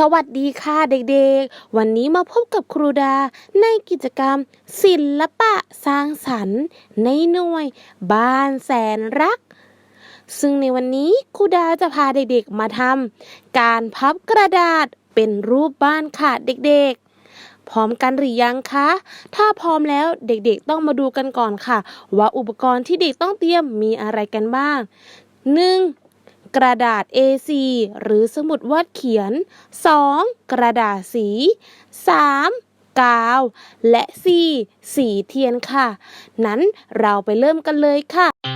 สวัสดีค่ะเด็กๆ วันนี้มาพบกับครูดาในกิจกรรม ศิลปะสร้างสรรค์ในหน่วย บ้านแสนรัก ซึ่งในวันนี้ครูดาจะพาเด็กๆมาทำการพับกระดาษเป็นรูปบ้านค่ะเด็กๆ พร้อมกันหรือยังคะ ถ้าพร้อมแล้วเด็กๆต้องมาดูกันก่อนค่ะ ว่าอุปกรณ์ที่เด็กต้องเตรียมมีอะไรกันบ้าง 1. กระดาษ A4 หรือสมุดวาดเขียน 2. กระดาษสี 3. กาว และ 4. สีเทียนค่ะ นั้นเราไปเริ่มกันเลยค่ะ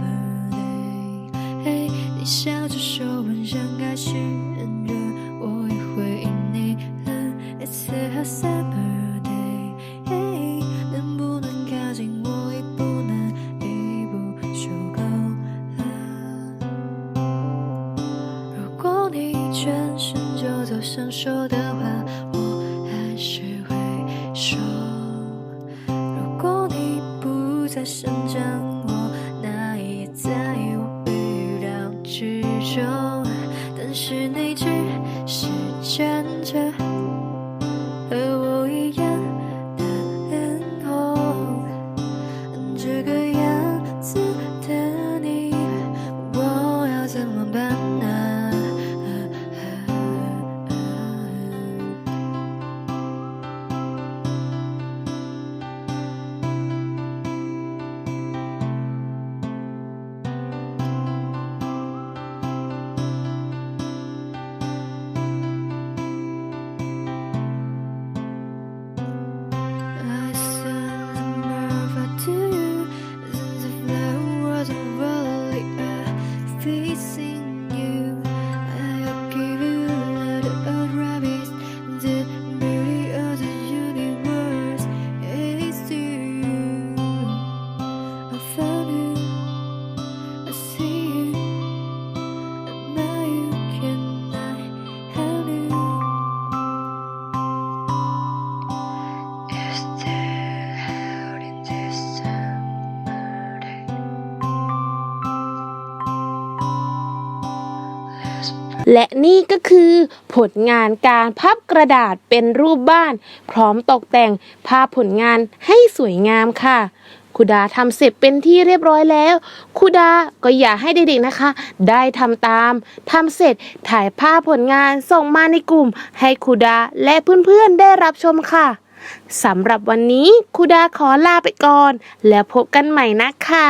你转身就走，想说的话我还是会说。如果你不再生长我，那也在我预料之中。但是你只 และนี่ก็คือผลงานการพับกระดาษเป็นรูปบ้าน พร้อมตกแต่งภาพผลงานให้สวยงามค่ะคุดาทำเสร็จเป็นที่เรียบร้อยแล้วคุดาก็อยากให้เด็กๆนะคะ ได้ทำตามทำเสร็จถ่ายภาพผลงานส่งมาในกลุ่ม ให้คุดาและเพื่อนๆได้รับชมค่ะสำหรับวันนี้คุดาขอลาไปก่อน แล้วพบกันใหม่นะคะ